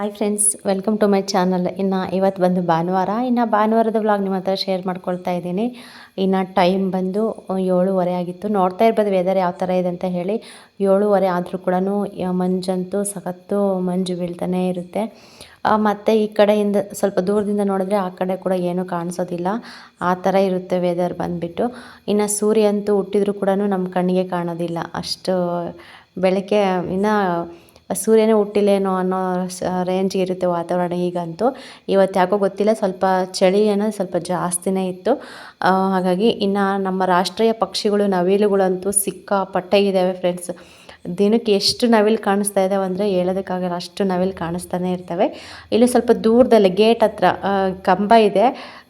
Hi friends welcome to my channel ಇನ್ನು ಇವತ್ತು ಬಂದು ಭಾನುವಾರ. ಇನ್ನು ಭಾನುವಾರದ ವ್ಲಾಗ್ ನಿಮ್ಮ ಹತ್ರ ಶೇರ್ ಮಾಡ್ಕೊಳ್ತಾ ಇದ್ದೀನಿ. ಇನ್ನು ಟೈಮ್ ಬಂದು ಏಳುವರೆ ಆಗಿತ್ತು. ನೋಡ್ತಾ ಇರ್ಬೋದು ವೆದರ್ ಯಾವ ಥರ ಇದೆ ಅಂತ ಹೇಳಿ. ಏಳುವರೆ ಆದರೂ ಕೂಡ ಮಂಜಂತೂ ಸಖತ್ತು ಮಂಜು ಬೀಳ್ತಾನೆ ಇರುತ್ತೆ. ಮತ್ತು ಈ ಕಡೆಯಿಂದ ಸ್ವಲ್ಪ ದೂರದಿಂದ ನೋಡಿದ್ರೆ ಆ ಕಡೆ ಕೂಡ ಏನೂ ಕಾಣಿಸೋದಿಲ್ಲ. ಆ ಥರ ಇರುತ್ತೆ ವೆದರ್ ಬಂದುಬಿಟ್ಟು. ಇನ್ನು ಸೂರ್ಯ ಅಂತೂ ಹುಟ್ಟಿದ್ರು ಕೂಡ ನಮ್ಮ ಕಣ್ಣಿಗೆ ಕಾಣೋದಿಲ್ಲ. ಅಷ್ಟು ಬೆಳಗ್ಗೆ ಇನ್ನು ಸೂರ್ಯನೇ ಹುಟ್ಟಿಲ್ಲೇನೋ ಅನ್ನೋ ರೇಂಜ್ಗೆ ಇರುತ್ತೆ ವಾತಾವರಣ ಈಗಂತೂ ಇವತ್ತು ಯಾಕೋ ಗೊತ್ತಿಲ್ಲ, ಸ್ವಲ್ಪ ಚಳಿ ಅನ್ನೋದು ಸ್ವಲ್ಪ ಜಾಸ್ತಿನೇ ಇತ್ತು. ಹಾಗಾಗಿ ಇನ್ನು ನಮ್ಮ ರಾಷ್ಟ್ರೀಯ ಪಕ್ಷಿಗಳು, ನವಿಲುಗಳಂತೂ ಸಿಕ್ಕಾಪಟ್ಟೆ ಇದ್ದಾವೆ ಫ್ರೆಂಡ್ಸ್ ದಿನಕ್ಕೆ ಎಷ್ಟು ನವಿಲು ಕಾಣಿಸ್ತಾ ಇದ್ದಾವೆ ಅಂದರೆ ಹೇಳೋದಕ್ಕಾಗಲ್ಲ, ಅಷ್ಟು ನವಿಲು ಕಾಣಿಸ್ತಾನೆ ಇರ್ತವೆ. ಇಲ್ಲಿ ಸ್ವಲ್ಪ ದೂರದಲ್ಲಿ ಗೇಟ್ ಹತ್ರ ಕಂಬ ಇದೆ.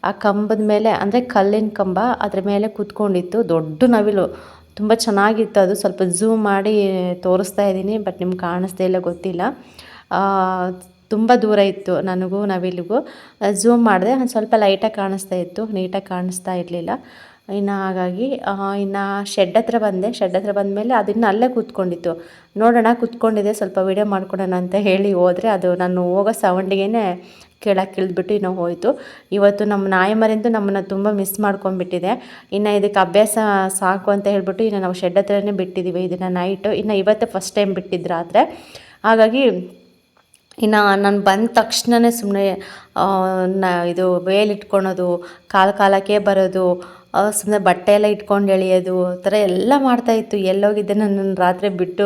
ಆ ಕಂಬದ ಮೇಲೆ ಅಂದರೆ ಕಲ್ಲಿನ ಕಂಬ, ಅದ್ರ ಮೇಲೆ ಕೂತ್ಕೊಂಡಿತ್ತು ದೊಡ್ಡ ನವಿಲು. ತುಂಬ ಚೆನ್ನಾಗಿತ್ತು. ಅದು ಸ್ವಲ್ಪ ಝೂಮ್ ಮಾಡಿ ತೋರಿಸ್ತಾ ಇದ್ದೀನಿ ಬಟ್ ನಿಮ್ಗೆ ಕಾಣಿಸ್ತಾ ಇಲ್ಲ, ಗೊತ್ತಿಲ್ಲ. ತುಂಬ ದೂರ ಇತ್ತು ನನಗೂ ನವಿಲಿಗೂ ಝೂಮ್ ಮಾಡಿದೆ ಸ್ವಲ್ಪ ಲೈಟಾಗಿ ಕಾಣಿಸ್ತಾ ಇತ್ತು. ನೀಟಾಗಿ ಕಾಣಿಸ್ತಾ ಇರಲಿಲ್ಲ. ಇನ್ನು ಹಾಗಾಗಿ ಇನ್ನು ಶೆಡ್ ಹತ್ರ ಬಂದೆ. ಶೆಡ್ ಹತ್ರ ಬಂದಮೇಲೆ ಅದನ್ನು ಅಲ್ಲೇ ಕೂತ್ಕೊಂಡಿತ್ತು. ನೋಡೋಣ ಕೂತ್ಕೊಂಡಿದೆ ಸ್ವಲ್ಪ ವೀಡಿಯೋ ಮಾಡ್ಕೊಡೋಣ ಅಂತ ಹೇಳಿ ಹೋದರೆ ಅದು ನಾನು ಹೋಗೋ ಸೌಂಡಿಗೆ ಕೆಳಗೆ ಇಳಿದ್ಬಿಟ್ಟು ಇನ್ನೂ ಹೋಯಿತು. ಇವತ್ತು ನಮ್ಮ ನಾಯಿ ಮರಿಂದು ನಮ್ಮನ್ನು ತುಂಬ ಮಿಸ್ ಮಾಡ್ಕೊಂಡ್ಬಿಟ್ಟಿದೆ. ಇನ್ನು ಇದಕ್ಕೆ ಅಭ್ಯಾಸ ಸಾಕು ಅಂತ ಹೇಳಿಬಿಟ್ಟು ಇನ್ನು ನಾವು ಶೆಡ್ ಹತ್ರನೇ ಬಿಟ್ಟಿದ್ದೀವಿ ಇದನ್ನು ನೈಟು ಇನ್ನು ಇವತ್ತೇ ಫಸ್ಟ್ ಟೈಮ್ ಬಿಟ್ಟಿದ್ದು ಹಾಗಾಗಿ, ಇನ್ನು ನಾನು ಬಂದ ತಕ್ಷಣವೇ ಸುಮ್ಮನೆ ಇದು ವೇಲ್ ಇಟ್ಕೊಳೋದು, ಕಾಲು ಕಾಲಕ್ಕೆ ಬರೋದು ಸುಮ್ಮನೆ ಬಟ್ಟೆ ಎಲ್ಲ ಇಟ್ಕೊಂಡು ಎಳೆಯೋದು, ಆ ಥರ ಎಲ್ಲ ಮಾಡ್ತಾಯಿತ್ತು ಎಲ್ಲೋಗಿದ್ದೆ ನನ್ನನ್ನು ರಾತ್ರಿ ಬಿಟ್ಟು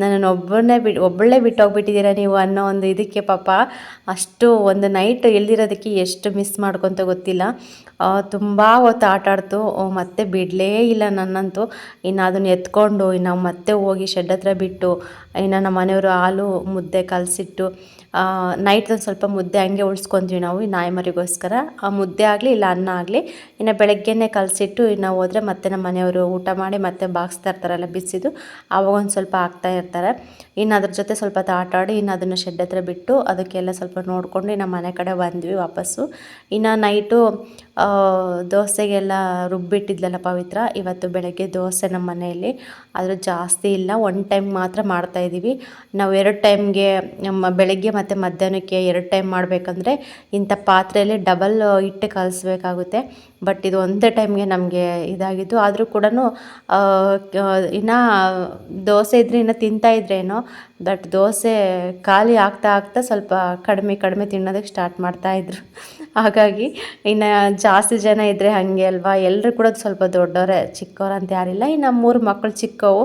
ನನ್ನನ್ನು ಒಬ್ಬನೇ ಬಿಟ್ಟು ಒಬ್ಬಳೇ ಬಿಟ್ಟು ಹೋಗ್ಬಿಟ್ಟಿದ್ದೀರಾ ನೀವು ಅನ್ನೋ ಒಂದು ಇದಕ್ಕೆ ಪಾಪ ಅಷ್ಟು ಒಂದು ನೈಟ್ ಎಲ್ಲಿರೋದಕ್ಕೆ ಎಷ್ಟು ಮಿಸ್ ಮಾಡ್ಕೊತ ಗೊತ್ತಿಲ್ಲ. ತುಂಬ ಹೊತ್ತು ಆಟ ಆಡ್ತು. ಮತ್ತೆ ಬಿಡಲೇ ಇಲ್ಲ ನನ್ನಂತೂ. ಇನ್ನು ಅದನ್ನು ಎತ್ಕೊಂಡು, ಇನ್ನು ಮತ್ತೆ ಹೋಗಿ ಶೆಡ್ ಹತ್ರ ಬಿಟ್ಟು, ಇನ್ನು ನಮ್ಮ ಮನೆಯವರು ಹಾಲು, ಮುದ್ದೆ ಕಲಸಿಟ್ಟು ನೈಟ್ ಒಂದು ಸ್ವಲ್ಪ ಮುದ್ದೆ ಹಂಗೆ ಉಳಿಸ್ಕೊಂತೀವಿ ನಾವು, ಈ ನಾಯಿ ಮರಿಗೋಸ್ಕರ. ಆ ಮುದ್ದೆ ಆಗಲಿ ಇಲ್ಲ ಅನ್ನ ಆಗಲಿ, ಇನ್ನು ಬೆಳಗ್ಗೆನೇ ಕಲಸಿಟ್ಟು ಇನ್ನು ಹೋದರೆ ಮತ್ತೆ ನಮ್ಮ ಮನೆಯವರು ಊಟ ಮಾಡಿ ಮತ್ತೆ ಬಾಗಿಸ್ತಾ ಇರ್ತಾರಲ್ಲ ಬಿಸಿದು ಆವಾಗ ಒಂದು ಸ್ವಲ್ಪ ಹಾಕ್ತಾ ಇರ್ತಾರೆ. ಇನ್ನು ಅದ್ರ ಜೊತೆ ಸ್ವಲ್ಪ ಆಟ ಆಡಿ ಇನ್ನು ಅದನ್ನು ಶೆಡ್ ಹತ್ರ ಬಿಟ್ಟು ಅದಕ್ಕೆಲ್ಲ ಸ್ವಲ್ಪ ನೋಡಿಕೊಂಡು ಇನ್ನು ಮನೆ ಕಡೆ ಬಂದ್ವಿ ವಾಪಸ್ಸು. ಇನ್ನು ನೈಟು ದೋಸೆಗೆಲ್ಲ ರುಬ್ಬಿಟ್ಟಿದ್ಲಲ್ಲ ಪವಿತ್ರ, ಇವತ್ತು ಬೆಳಗ್ಗೆ ದೋಸೆ ನಮ್ಮ ಮನೆಯಲ್ಲಿ. ಆದರೆ ಜಾಸ್ತಿ ಇಲ್ಲ ಒನ್ ಟೈಮ್ ಮಾತ್ರ ಮಾಡ್ತಾಯಿದ್ದೀವಿ ನಾವು ಎರಡು ಟೈಮ್ಗೆ ನಮ್ಮ ಬೆಳಗ್ಗೆ ಮತ್ತು ಮಧ್ಯಾಹ್ನಕ್ಕೆ ಎರಡು ಟೈಮ್ ಮಾಡಬೇಕಂದ್ರೆ ಇಂಥ ಪಾತ್ರೆಯಲ್ಲಿ ಡಬಲ್ ಹಿಟ್ಟು ಕಲಿಸ್ಬೇಕಾಗುತ್ತೆ. ಬಟ್ ಇದು ಒಂದೇ ಟೈಮ್ಗೆ ನಮಗೆ ಇದಾಗಿದ್ದು. ಆದರೂ ಕೂಡ ಇನ್ನು ದೋಸೆ ಇನ್ನು ತಿಂತಾ ಇದ್ರೇನೋ ಬಟ್ ದೋಸೆ ಖಾಲಿ ಆಗ್ತಾ ಆಗ್ತಾ ಸ್ವಲ್ಪ ಕಡಿಮೆ ಕಡಿಮೆ ತಿನ್ನೋದಕ್ಕೆ ಸ್ಟಾರ್ಟ್ ಮಾಡ್ತಾಯಿದ್ರು ಹಾಗಾಗಿ ಇನ್ನು ಜಾಸ್ತಿ ಜನ ಇದ್ದರೆ ಹಾಗೆ ಅಲ್ವಾ? ಎಲ್ಲರೂ ಕೂಡ ಸ್ವಲ್ಪ ದೊಡ್ಡವರೇ ಚಿಕ್ಕವ್ರು ಅಂತ ಯಾರಿಲ್ಲ ಇನ್ನು ಮೂರು ಮಕ್ಕಳು ಚಿಕ್ಕವು,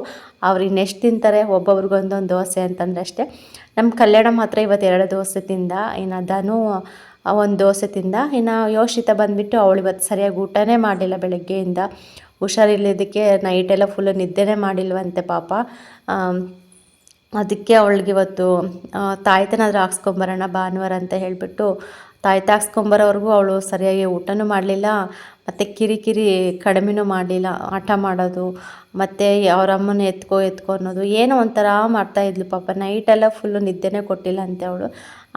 ಅವ್ರು ಇನ್ನೆಷ್ಟು ತಿಂತಾರೆ? ಒಬ್ಬೊಬ್ರಿಗೊಂದೊಂದು ದೋಸೆ ಅಂತಂದರೆ ಅಷ್ಟೇ. ನಮ್ಮ ಕಲ್ಯಾಣ ಮಾತ್ರ ಇವತ್ತು ಎರಡು ದೋಸೆ ತಿಂದ ಇನ್ನು ಧನು ಒಂದು ದೋಸೆ ತಿಂದ ಇನ್ನು ಯೋಷಿತ ಬಂದುಬಿಟ್ಟು ಅವಳು ಇವತ್ತು ಸರಿಯಾಗಿ ಊಟನೇ ಮಾಡಿಲ್ಲ ಬೆಳಗ್ಗೆಯಿಂದ. ಹುಷಾರಿಲ್ಲದಕ್ಕೆ ನೈಟೆಲ್ಲ ಫುಲ್ಲು ನಿದ್ದೆನೇ ಮಾಡಿಲ್ವಂತೆ ಪಾಪ. ಅದಕ್ಕೆ ಅವಳಿಗೆ ಇವತ್ತು ತಾಯ್ತನಾದ್ರೂ ಹಾಕ್ಸ್ಕೊಂಬರೋಣ ಭಾನುವಾರ ಅಂತ ಹೇಳಿಬಿಟ್ಟು ತಾಯ್ತ ತಾಗಿಸ್ಕೊಂಬರೋವರೆಗೂ ಅವಳು ಸರಿಯಾಗಿ ಊಟನೂ ಮಾಡಲಿಲ್ಲ, ಮತ್ತು ಕಿರಿಕಿರಿ ಕಡಿಮೆನೂ ಮಾಡಲಿಲ್ಲ, ಆಟ ಮಾಡೋದು, ಮತ್ತು ಅವ್ರ ಅಮ್ಮನ ಎತ್ಕೋ ಎತ್ಕೋ ಅನ್ನೋದು. ಏನೋ ಒಂಥರ ಮಾಡ್ತಾಯಿದ್ಲು ಪಾಪ. ನೈಟೆಲ್ಲ ಫುಲ್ಲು ನಿದ್ದೆನೇ ಕೊಟ್ಟಿಲ್ಲ ಅಂತೆ ಅವಳು.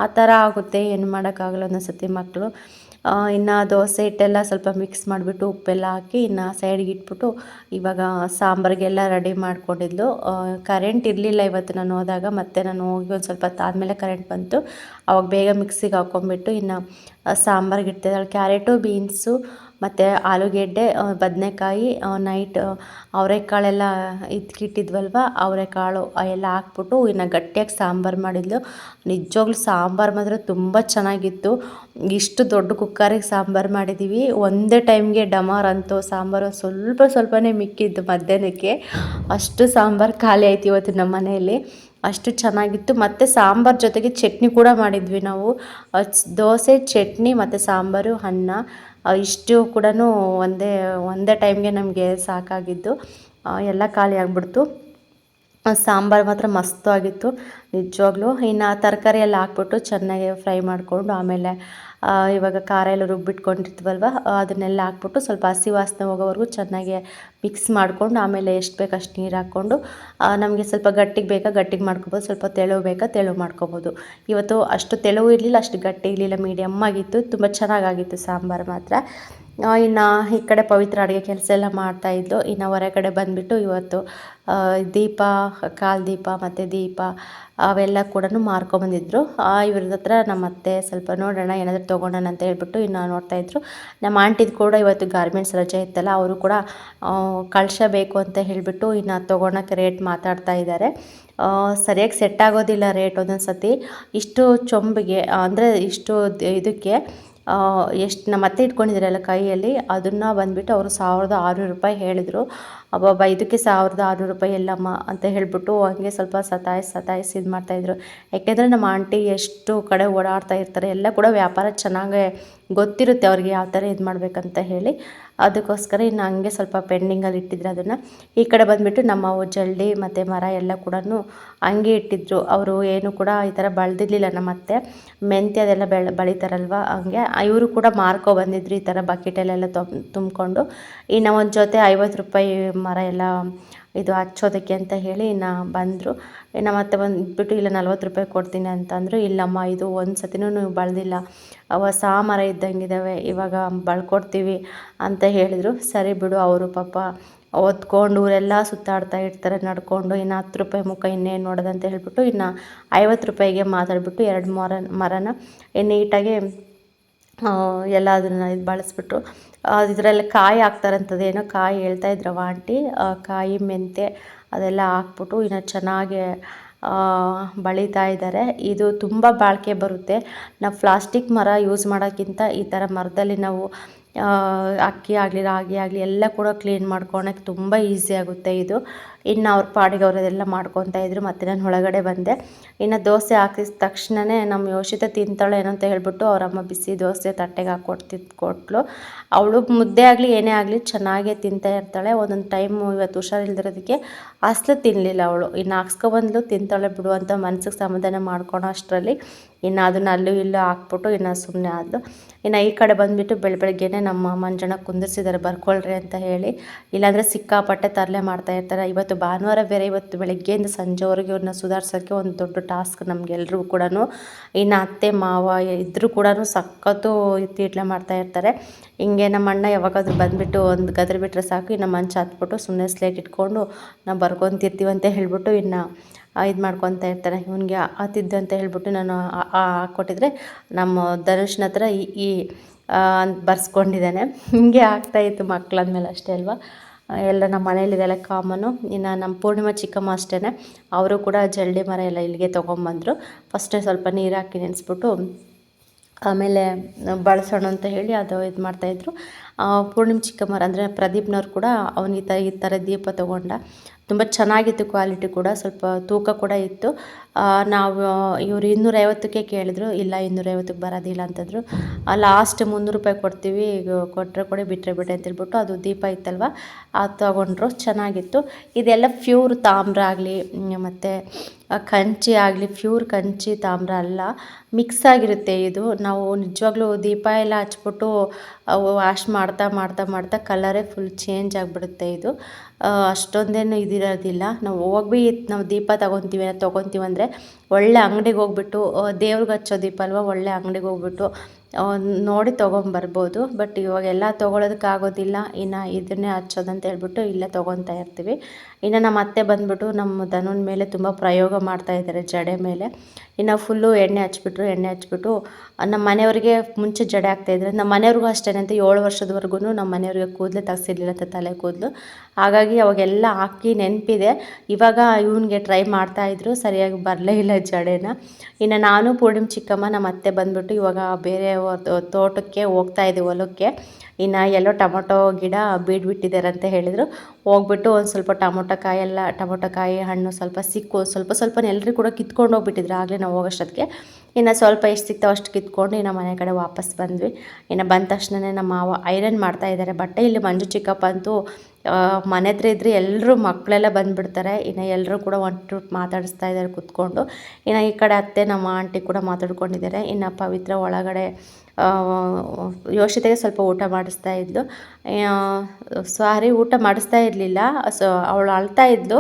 ಆ ಥರ ಆಗುತ್ತೆ. ಏನು ಮಾಡೋಕ್ಕಾಗಲ್ಲ ಒಂದೊಂದು ಸತಿ ಮಕ್ಕಳು. ಇನ್ನು ದೋಸೆ ಹಿಟ್ಟೆಲ್ಲ ಸ್ವಲ್ಪ ಮಿಕ್ಸ್ ಮಾಡಿಬಿಟ್ಟು ಉಪ್ಪೆಲ್ಲ ಹಾಕಿ ಇನ್ನು ಸೈಡ್ಗೆ ಇಟ್ಬಿಟ್ಟು ಇವಾಗ ಸಾಂಬಾರಿಗೆಲ್ಲ ರೆಡಿ ಮಾಡ್ಕೊಂಡಿದ್ಲು. ಕರೆಂಟ್ ಇರಲಿಲ್ಲ ಇವತ್ತು ನಾನು ಹೋದಾಗ, ಮತ್ತೆ ನಾನು ಹೋಗಿ ಒಂದು ಸ್ವಲ್ಪ ಆದಮೇಲೆ ಕರೆಂಟ್ ಬಂತು. ಅವಾಗ ಬೇಗ ಮಿಕ್ಸಿಗೆ ಹಾಕ್ಕೊಂಬಿಟ್ಟು ಇನ್ನು ಸಾಂಬಾರಿಗೆ ಇಡ್ತಿದ್ದಾಳೆ ಕ್ಯಾರೆಟು ಬೀನ್ಸು ಮತ್ತು ಆಲೂಗೆಡ್ಡೆ ಬದನೆಕಾಯಿ ನೈಟ್ ಅವರೆಕಾಳೆಲ್ಲ ಇದ್ಕಿಟ್ಟಿದ್ವಲ್ವ, ಅವರೆಕಾಳು ಎಲ್ಲ ಹಾಕ್ಬಿಟ್ಟು ಇನ್ನು ಗಟ್ಟಿಯಾಗಿ ಸಾಂಬಾರು ಮಾಡಿದ್ಲು. ನಿಜವಾಗ್ಲೂ ಸಾಂಬಾರು ಮಾತ್ರ ತುಂಬ ಚೆನ್ನಾಗಿತ್ತು. ಇಷ್ಟು ದೊಡ್ಡ ಕುಕ್ಕರಿಗೆ ಸಾಂಬಾರು ಮಾಡಿದ್ದೀವಿ ಒಂದೇ ಟೈಮ್ಗೆ ಡಮಾರ್ ಅಂತು ಸಾಂಬಾರು ಸ್ವಲ್ಪ ಸ್ವಲ್ಪನೇ ಮಿಕ್ಕಿದ್ದು ಮಧ್ಯಾಹ್ನಕ್ಕೆ. ಅಷ್ಟು ಸಾಂಬಾರು ಖಾಲಿ ಆಯ್ತು ಇವತ್ತು ನಮ್ಮ ಮನೆಯಲ್ಲಿ. ಅಷ್ಟು ಚೆನ್ನಾಗಿತ್ತು. ಮತ್ತು ಸಾಂಬಾರು ಜೊತೆಗೆ ಚಟ್ನಿ ಕೂಡ ಮಾಡಿದ್ವಿ ನಾವು. ದೋಸೆ, ಚಟ್ನಿ ಮತ್ತು ಸಾಂಬಾರು, ಅನ್ನ. ಇಷ್ಟು ಕೂಡ ಒಂದೇ ಒಂದೇ ಟೈಮ್ಗೆ ನಮಗೆ ಸಾಕಾಗಿದ್ದು. ಎಲ್ಲ ಖಾಲಿ ಆಗಿಬಿಡ್ತು. ಸಾಂಬಾರು ಮಾತ್ರ ಮಸ್ತು ಆಗಿತ್ತು, ನಿಜವಾಗ್ಲೂ. ಇನ್ನು ತರಕಾರಿ ಎಲ್ಲ ಹಾಕ್ಬಿಟ್ಟು ಚೆನ್ನಾಗಿ ಫ್ರೈ ಮಾಡಿಕೊಂಡು ಆಮೇಲೆ ಇವಾಗ ಖಾರ ಎಲ್ಲ ರುಬ್ಬಿಟ್ಕೊಂಡಿರ್ತೀವಲ್ವ ಅದನ್ನೆಲ್ಲ ಹಾಕ್ಬಿಟ್ಟು ಸ್ವಲ್ಪ ಹಸಿ ವಾಸನೆ ಹೋಗೋವರೆಗೂ ಚೆನ್ನಾಗಿ ಮಿಕ್ಸ್ ಮಾಡಿಕೊಂಡು, ಆಮೇಲೆ ಎಷ್ಟು ಬೇಕು ಅಷ್ಟು ನೀರು ಹಾಕ್ಕೊಂಡು ನಮಗೆ ಸ್ವಲ್ಪ ಗಟ್ಟಿಗೆ ಬೇಕಾ ಗಟ್ಟಿಗೆ ಮಾಡ್ಕೊಬೋದು, ಸ್ವಲ್ಪ ತೆಳು ಬೇಕಾ ತೆಳು ಮಾಡ್ಕೊಬೋದು. ಇವತ್ತು ಅಷ್ಟು ತೆಳುವು ಇರಲಿಲ್ಲ, ಅಷ್ಟು ಗಟ್ಟಿ ಇರಲಿಲ್ಲ ಮೀಡಿಯಮ್ ಆಗಿತ್ತು, ತುಂಬ ಚೆನ್ನಾಗಾಗಿತ್ತು ಸಾಂಬಾರು ಮಾತ್ರ. ಇನ್ನು ಈ ಕಡೆ ಪವಿತ್ರ ಅಡುಗೆ ಕೆಲಸ ಎಲ್ಲ ಮಾಡ್ತಾಯಿದ್ಲು ಇನ್ನು ಹೊರಗಡೆ ಬಂದುಬಿಟ್ಟು ಇವತ್ತು ದೀಪ ಕಾಲು ದೀಪ ಮತ್ತು ದೀಪ ಅವೆಲ್ಲ ಕೂಡ ಮಾರ್ಕೊಂಬಂದಿದ್ರು ಇವ್ರದ ಹತ್ರ ನಮ್ಮ ಅತ್ತೆ ಸ್ವಲ್ಪ ನೋಡೋಣ ಏನಾದರೂ ತೊಗೊಳೋಣ ಅಂತ ಹೇಳ್ಬಿಟ್ಟು ಇನ್ನು ನೋಡ್ತಾಯಿದ್ರು ನಮ್ಮ ಆಂಟಿದು ಕೂಡ ಇವತ್ತು ಗಾರ್ಮೆಂಟ್ಸ್ ರಜೆ ಇತ್ತಲ್ಲ ಅವರು ಕೂಡ ಆ, ಕಳಶ ಬೇಕು ಅಂತ ಹೇಳಿಬಿಟ್ಟು ಇನ್ನು ತೊಗೊಳಕ್ಕೆ ರೇಟ್ ಮಾತಾಡ್ತಾ ಇದ್ದಾರೆ ಸರಿಯಾಗಿ ಸೆಟ್ ಆಗೋದಿಲ್ಲ ರೇಟ್ ಒಂದೊಂದು ಸತಿ ಇಷ್ಟು ಚೊಂಬಿಗೆ ಅಂದರೆ ಇಷ್ಟು ಇದಕ್ಕೆ ಎಷ್ಟು ನಮ್ಮ ಅತ್ತೆ ಇಟ್ಕೊಂಡಿದ್ರಲ್ಲ ಕೈಯಲ್ಲಿ, ಅದನ್ನು ಬಂದುಬಿಟ್ಟು ಅವರು ಸಾವಿರದ ಆರುನೂರು ರೂಪಾಯಿ ಹೇಳಿದರು. ಅಬ್ಬಬ್ಬ, ಇದಕ್ಕೆ ಸಾವಿರದ ಆರುನೂರು ರೂಪಾಯಿ ಎಲ್ಲಮ್ಮ ಅಂತ ಹೇಳಿಬಿಟ್ಟು ಹಂಗೆ ಸ್ವಲ್ಪ ಸತಾಯಿಸಿ ಸತಾಯಿಸಿ ಇದು ಮಾಡ್ತಾಯಿದ್ರು ಯಾಕೆಂದರೆ ನಮ್ಮ ಆಂಟಿ ಎಷ್ಟು ಕಡೆ ಓಡಾಡ್ತಾ ಇರ್ತಾರೆ, ಎಲ್ಲ ಕೂಡ ವ್ಯಾಪಾರ ಚೆನ್ನಾಗೇ ಗೊತ್ತಿರುತ್ತೆ ಅವ್ರಿಗೆ ಯಾವ ಥರ ಇದು ಮಾಡಬೇಕಂತ ಹೇಳಿ. ಅದಕ್ಕೋಸ್ಕರ ಇನ್ನು ಹಂಗೆ ಸ್ವಲ್ಪ ಪೆಂಡಿಂಗಲ್ಲಿ ಇಟ್ಟಿದ್ರು ಅದನ್ನು. ಈ ಕಡೆ ಬಂದುಬಿಟ್ಟು ನಮ್ಮ ಜಲ್ಡಿ ಮತ್ತು ಮರ ಎಲ್ಲ ಕೂಡ ಹಂಗೆ ಇಟ್ಟಿದ್ರು. ಅವರು ಏನು ಕೂಡ ಈ ಥರ ಬಳ್ದಿರಲಿಲ್ಲ ನಮ್ಮ ಅತ್ತೆ. ಮೆಂತ್ಯ ಅದೆಲ್ಲ ಬೆಳ ಬಳಿತಾರಲ್ವ ಹಂಗೆ. ಇವರು ಕೂಡ ಮಾರ್ಕೊ ಬಂದಿದ್ರು ಈ ಥರ ಬಕೆಟಲ್ಲೆಲ್ಲ ತುಂಬಿಕೊಂಡು. ಇನ್ನು ಒಂದು ಜೊತೆ ಐವತ್ತು ರೂಪಾಯಿ ಮರ ಎಲ್ಲ ಇದು ಹಚ್ಚೋದಕ್ಕೆ ಅಂತ ಹೇಳಿ ಇನ್ನು ಬಂದರು. ಇನ್ನು ಮತ್ತೆ ಬಂದುಬಿಟ್ಟು ಇಲ್ಲ ನಲ್ವತ್ತು ರೂಪಾಯಿ ಕೊಡ್ತೀನಿ ಅಂತಂದರು, ಇಲ್ಲಮ್ಮ, ಇದು ಒಂದು ಸತಿನೂ ನೀವು ಬಳದಿಲ್ಲ. ಹೊಸ ಮರ ಇದ್ದಂಗಿದ್ದಾವೆ ಇವಾಗ ಬಳ್ಕೊಡ್ತೀವಿ ಅಂತ ಹೇಳಿದರು. ಸರಿ ಬಿಡು ಅವರು ಪಾಪ ಹೊತ್ಕೊಂಡು ಊರೆಲ್ಲ ಸುತ್ತಾಡ್ತಾ ಇರ್ತಾರೆ, ನಡ್ಕೊಂಡು ಇನ್ನು ಹತ್ತು ರೂಪಾಯಿ ಮುಖ ಇನ್ನೇನು ನೋಡೋದಂತ ಹೇಳ್ಬಿಟ್ಟು ಇನ್ನು ಐವತ್ತು ರೂಪಾಯಿಗೆ ಮಾತಾಡಿಬಿಟ್ಟು ಎರಡು ಮರ ಮರನ ನೀಟಾಗಿ ಎಲ್ಲ ಅದನ್ನು ಇದು ಬಳಸ್ಬಿಟ್ಟು ಇದರಲ್ಲಿ ಕಾಯಿ ಹಾಕ್ತಾರಂಥದ್ದೇನೋ ಕಾಯಿ ಹೇಳ್ತಾ ಇದ್ರವ ಆಂಟಿ. ಕಾಯಿ ಮೆಂತೆ ಅದೆಲ್ಲ ಹಾಕ್ಬಿಟ್ಟು ಇನ್ನು ಚೆನ್ನಾಗಿ ಬಳಿತಾ ಇದ್ದಾರೆ ಇದು ತುಂಬ ಬಾಳಿಕೆ ಬರುತ್ತೆ. ನಾವು ಪ್ಲಾಸ್ಟಿಕ್ ಮರ ಯೂಸ್ ಮಾಡೋಕ್ಕಿಂತ ಈ ಥರ ಮರದಲ್ಲಿ ನಾವು ಅಕ್ಕಿ ಆಗಲಿ, ರಾಗಿ ಆಗಲಿ ಎಲ್ಲ ಕೂಡ ಕ್ಲೀನ್ ಮಾಡ್ಕೊಳಕ್ಕೆ ತುಂಬ ಈಸಿ ಆಗುತ್ತೆ ಇದು. ಇನ್ನು ಅವ್ರ ಪಾಡಿಗೆ ಅವರು ಅದೆಲ್ಲ ಮಾಡ್ಕೊತಾ ಇದ್ರು. ಮತ್ತು ನಾನು ಒಳಗಡೆ ಬಂದೆ. ಇನ್ನು ದೋಸೆ ಹಾಕಿದ ತಕ್ಷಣವೇ ನಮ್ಮ ಯೋಷಿತ ತಿಂತಾಳೆ ಏನೋ ಅಂತ ಹೇಳ್ಬಿಟ್ಟು ಅವರಮ್ಮ ಬಿಸಿ ದೋಸೆ ತಟ್ಟೆಗೆ ಹಾಕ್ಕೊಡ್ತಿದ್ದು ಕೊಟ್ಲು. ಅವಳು ಮುದ್ದೆ ಆಗಲಿ ಏನೇ ಆಗಲಿ ಚೆನ್ನಾಗೇ ತಿಂತಾ ಇರ್ತಾಳೆ. ಒಂದೊಂದು ಟೈಮು ಇವತ್ತು ಹುಷಾರಿಲ್ದಿರೋದಕ್ಕೆ ಅಸಲು ತಿನ್ನಲಿಲ್ಲ ಅವಳು. ಇನ್ನು ಹಾಕ್ಸ್ಕೊಬಂದ್ಲು, ತಿಂತಾಳೆ ಬಿಡು ಅಂತ ಮನಸ್ಸಿಗೆ ಸಮಾಧಾನ ಮಾಡ್ಕೊಳೋ ಅಷ್ಟರಲ್ಲಿ. ಇನ್ನು ಅದನ್ನ ಅಲ್ಲೂ ಇಲ್ಲೂ ಹಾಕ್ಬಿಟ್ಟು ಇನ್ನು ಸುಮ್ಮನೆ ಆದ್ಲು. ಇನ್ನು ಈ ಕಡೆ ಬಂದುಬಿಟ್ಟು ಬೆಳ ಬೆಳಗ್ಗೆನೆ ನಮ್ಮ ಮಂಜಣ್ಣ ಕುಂದಿರ್ಸಿದ್ದಾರೆ ಬರ್ಕೊಳ್ರಿ ಅಂತ ಹೇಳಿ. ಇಲ್ಲಾಂದರೆ ಸಿಕ್ಕಾಪಟ್ಟೆ ತರಲೆ ಮಾಡ್ತಾ ಇರ್ತಾರೆ. ಇವತ್ತು ಭಾನುವಾರ ಬೇರೆ ಇವತ್ತು ಬೆಳಗ್ಗೆಯಿಂದ ಸಂಜೆವರೆಗೆ ಇವ್ರನ್ನ ಸುಧಾರ್ಸೋಕ್ಕೆ ಒಂದು ದೊಡ್ಡ ಟಾಸ್ಕ್ ನಮಗೆಲ್ರಿಗೂ ಕೂಡ ಇನ್ನು ಅತ್ತೆ, ಮಾವ ಇದ್ದರೂ ಕೂಡ ಸಖತ್ತು ತೀಟ್ಲೆ ಮಾಡ್ತಾ ಇರ್ತಾರೆ. ಹಿಂಗೆ ನಮ್ಮ ಅಣ್ಣ ಯಾವಾಗಾದ್ರೂ ಬಂದುಬಿಟ್ಟು ಒಂದು ಗದ್ರ ಬಿಟ್ಟರೆ ಸಾಕು, ಇನ್ನು ಮಂಚ ಹತ್ಬಿಟ್ಟು ಸುಮ್ಮನೆ ಸ್ಲೇಟ್ ಇಟ್ಕೊಂಡು ನಾವು ಬರ್ಕೊತಿರ್ತೀವಿ ಅಂತ ಹೇಳಿಬಿಟ್ಟು ಇನ್ನು ಇದು ಮಾಡ್ಕೊತ ಇರ್ತಾರೆ ಇವನಿಗೆ ಆತಿದ್ದು ಅಂತ ಹೇಳಿಬಿಟ್ಟು ನಾನು ಹಾಕ್ಕೊಟ್ಟಿದ್ರೆ ನಮ್ಮ ಧನುಷ್ನ ಹತ್ರ ಈ ಬರ್ಸ್ಕೊಂಡಿದ್ದಾನೆ. ಹಿಂಗೆ ಆಗ್ತಾಯಿತ್ತು ಮಕ್ಕಳಂದ್ಮೇಲೆ ಅಷ್ಟೇ ಅಲ್ವಾ? ಎಲ್ಲ ನಮ್ಮ ಮನೇಲಿ ಇದೆಲ್ಲ ಕಾಮನು. ಇನ್ನು ನಮ್ಮ ಪೂರ್ಣಿಮಾ ಚಿಕ್ಕಮ್ಮ ಅಷ್ಟೇ ಅವರು ಕೂಡ ಜಲ್ಡಿ ಮರ ಎಲ್ಲ ಇಲ್ಲಿಗೆ ತೊಗೊಂಬಂದರು. ಫಸ್ಟೇ ಸ್ವಲ್ಪ ನೀರು ಹಾಕಿ ನೆನೆಸ್ಬಿಟ್ಟು ಆಮೇಲೆ ಬಳಸೋಣ ಅಂತ ಹೇಳಿ ಅದು ಇದು ಮಾಡ್ತಾಯಿದ್ರು ಪೂರ್ಣಿಮಾ ಚಿಕ್ಕಮ್ಮರು ಅಂದರೆ ಪ್ರದೀಪ್ನವ್ರು ಕೂಡ ಅವನು ಈ ಥರ ಈ ಥರ ದೀಪ ತೊಗೊಂಡ. ತುಂಬ ಚೆನ್ನಾಗಿತ್ತು ಕ್ವಾಲಿಟಿ ಕೂಡ, ಸ್ವಲ್ಪ ತೂಕ ಕೂಡ ಇತ್ತು. ನಾವು ಇವರು ಇನ್ನೂರೈವತ್ತಕ್ಕೆ ಕೇಳಿದ್ರು, ಇಲ್ಲ ಇನ್ನೂರೈವತ್ತಕ್ಕೆ ಬರೋದಿಲ್ಲ ಅಂತಂದರು. ಲಾಸ್ಟ್ ಮುನ್ನೂರು ರೂಪಾಯಿ ಕೊಡ್ತೀವಿ ಕೊಟ್ಟರೆ ಕೂಡ ಬಿಟ್ಟರೆ ಬಿಟ್ಟೆ ಅಂತ ಹೇಳ್ಬಿಟ್ಟು ಅದು ದೀಪ ಇತ್ತಲ್ವ ಅದು ತೊಗೊಂಡ್ರು ಚೆನ್ನಾಗಿತ್ತು. ಇದೆಲ್ಲ ಪ್ಯೂರ್ ತಾಮ್ರ ಆಗಲಿ ಮತ್ತು ಕಂಚಿ ಆಗಲಿ ಪ್ಯೂರ್ ಕಂಚಿ ತಾಮ್ರ ಅಲ್ಲ ಮಿಕ್ಸ್ ಆಗಿರುತ್ತೆ ಇದು. ನಾವು ನಿಜವಾಗ್ಲೂ ದೀಪ ಎಲ್ಲ ಹಚ್ಬಿಟ್ಟು ವಾಶ್ ಮಾಡ್ತಾ ಮಾಡ್ತಾ ಮಾಡ್ತಾ ಕಲರೇ ಫುಲ್ ಚೇಂಜ್ ಆಗಿಬಿಡುತ್ತೆ ಇದು. ಅಷ್ಟೊಂದೇನು ಇದಿರೋದಿಲ್ಲ. ನಾವು ಹೋಗಿ ನಾವು ದೀಪ ತಗೊತೀವಿ ತೊಗೊತೀವಿ ಅಂದರೆ ಒಳ್ಳೆ ಅಂಗಡಿಗೆ ಹೋಗ್ಬಿಟ್ಟು ದೇವ್ರಿಗೆ ಹಚ್ಚೋ ದೀಪ ಅಲ್ವಾ, ಒಳ್ಳೆ ಅಂಗಡಿಗೆ ಹೋಗ್ಬಿಟ್ಟು ನೋಡಿ ತೊಗೊಂಬರ್ಬೋದು. ಬಟ್ ಇವಾಗೆಲ್ಲ ತೊಗೊಳೋದಕ್ಕಾಗೋದಿಲ್ಲ ಇನ್ನು ಇದನ್ನೇ ಹಚ್ಚೋದಂತ ಹೇಳ್ಬಿಟ್ಟು ಇಲ್ಲೇ ತೊಗೊತಾ ಇರ್ತೀವಿ. ಇನ್ನು ನಮ್ಮ ಅತ್ತೆ ಬಂದ್ಬಿಟ್ಟು ನಮ್ಮ ದನದ ಮೇಲೆ ತುಂಬ ಪ್ರಯೋಗ ಮಾಡ್ತಾ ಇದ್ದಾರೆ ಜಡೆ ಮೇಲೆ. ಇನ್ನು ಫುಲ್ಲು ಎಣ್ಣೆ ಹಚ್ಬಿಟ್ರು, ಎಣ್ಣೆ ಹಚ್ಬಿಟ್ಟು ನಮ್ಮ ಮನೆಯವ್ರಿಗೆ ಮುಂಚೆ ಜಡೆ ಆಗ್ತಾಯಿದ್ರೆ ನಮ್ಮ ಮನೆಯವ್ರಿಗೂ ಅಷ್ಟೇ ಅಂತ ಏಳು ವರ್ಷದವರೆಗೂ ನಮ್ಮ ಮನೆಯವ್ರಿಗೆ ಕೂದಲೇ ತೆಗ್ಸಿರ್ಲಿಲ್ಲ, ತಲೆ ಕೂದಲು. ಹಾಗಾಗಿ ಅವಾಗೆಲ್ಲ ಹಾಕಿ ನೆನಪಿದೆ. ಇವಾಗ ಇವನಿಗೆ ಟ್ರೈ ಮಾಡ್ತಾಯಿದ್ರು ಸರಿಯಾಗಿ ಬರಲೇ ಇಲ್ಲ ಜಡೆನ. ಇನ್ನು ನಾನು ಪೂರ್ಣಿಮ್ ಚಿಕ್ಕಮ್ಮ ನಮ್ಮ ಅತ್ತೆ ಬಂದುಬಿಟ್ಟು ಇವಾಗ ಬೇರೆ ತೋಟಕ್ಕೆ ಹೋಗ್ತಾ ಇದ್ದೀವಿ ಹೊಲಕ್ಕೆ. ಇನ್ನು ಎಲ್ಲೋ ಟೊಮೊಟೊ ಗಿಡ ಬೀಡ್ಬಿಟ್ಟಿದ್ದಾರೆ ಅಂತ ಹೇಳಿದರು. ಹೋಗ್ಬಿಟ್ಟು ಒಂದು ಸ್ವಲ್ಪ ಟೊಮೊಟೊ ಕಾಯೆಲ್ಲ ಟೊಮೊಟೊ ಕಾಯಿ ಹಣ್ಣು ಸ್ವಲ್ಪ ಸಿಕ್ಕು, ಸ್ವಲ್ಪ ಸ್ವಲ್ಪ ಎಲ್ಲರೂ ಕೂಡ ಕಿತ್ಕೊಂಡು ಹೋಗ್ಬಿಟ್ಟಿದ್ರು ಆಗಲೇ ನಾವು ಹೋಗೋಷ್ಟೊತ್ತಿಗೆ. ಇನ್ನು ಸ್ವಲ್ಪ ಎಷ್ಟು ಸಿಗ್ತಾವೆ ಅಷ್ಟು ಕಿತ್ಕೊಂಡು ಇನ್ನು ಮನೆ ಕಡೆ ವಾಪಸ್ ಬಂದ್ವಿ. ಇನ್ನು ಬಂದ ತಕ್ಷಣವೇ ನಮ್ಮ ಮಾವ ಐರನ್ ಮಾಡ್ತಾ ಇದ್ದಾರೆ ಬಟ್ಟೆ ಇಲ್ಲಿ ಮಂಜು ಚಿಕ್ಕಪ್ಪ ಅಂತೂ ಮನೆ ಹತ್ರ ಇದ್ದರೆ ಎಲ್ಲರೂ ಮಕ್ಕಳೆಲ್ಲ ಬಂದುಬಿಡ್ತಾರೆ. ಇನ್ನು ಎಲ್ಲರೂ ಕೂಡ ಒಂಟು ಮಾತಾಡಿಸ್ತಾ ಇದ್ದಾರೆ ಕೂತ್ಕೊಂಡು. ಇನ್ನು ಈ ಕಡೆ ಅತ್ತೆ ನಮ್ಮ ಆಂಟಿ ಕೂಡ ಮಾತಾಡ್ಕೊಂಡಿದ್ದಾರೆ. ಇನ್ನು ಪವಿತ್ರ ಒಳಗಡೆ ಆ, ಯೋಷಿತೆಗೆ ಸ್ವಲ್ಪ ಊಟ ಮಾಡಿಸ್ತಾ ಇದ್ಲು. ಸಾರಿ ಊಟ ಮಾಡಿಸ್ತಾ ಇರಲಿಲ್ಲ. ಸೊ ಅವಳು ಅಳ್ತಾ ಇದ್ಲು.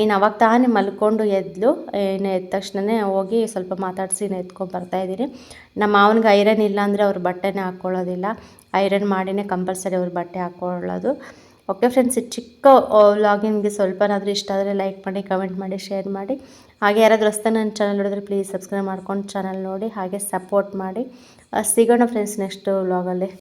ಇನ್ನು ಅವಾಗ ತಾನೇ ಮಲ್ಕೊಂಡು ಎದ್ಲು. ಇನ್ನು ಎದ್ದ ತಕ್ಷಣನೇ ಹೋಗಿ ಸ್ವಲ್ಪ ಮಾತಾಡಿಸಿ ಇನ್ನು ಎತ್ಕೊಂಡು ಬರ್ತಾಯಿದ್ದೀನಿ ನಮ್ಮ ಮಾವನಿಗೆ ಐರನ್ ಇಲ್ಲ ಅಂದರೆ ಅವ್ರು ಬಟ್ಟೆನೇ ಹಾಕ್ಕೊಳ್ಳೋದಿಲ್ಲ ಐರನ್ ಮಾಡಿನೇ ಕಂಪಲ್ಸರಿ ಅವ್ರ ಬಟ್ಟೆ ಹಾಕ್ಕೊಳ್ಳೋದು ಓಕೆ ಫ್ರೆಂಡ್ಸ್ ಚಿಕ್ಕ ವ್ಲಾಗಿನ್ಗೆ ಸ್ವಲ್ಪನಾದರೂ ಇಷ್ಟ ಆದರೆ ಲೈಕ್ ಮಾಡಿ ಕಮೆಂಟ್ ಮಾಡಿ ಶೇರ್ ಮಾಡಿ. ಹಾಗೆ ಯಾರಾದರೂ ಹೊಸ್ತ ನನ್ನ ಚಾನಲ್ ನೋಡಿದ್ರೆ ಪ್ಲೀಸ್ ಸಬ್ಸ್ಕ್ರೈಬ್ ಮಾಡ್ಕೊಂಡು ಚಾನಲ್ ನೋಡಿ, ಹಾಗೆ ಸಪೋರ್ಟ್ ಮಾಡಿ. ಸಿಗೋಣ ಫ್ರೆಂಡ್ಸ್ ನೆಕ್ಸ್ಟ್ ವ್ಲಾಗಲ್ಲಿ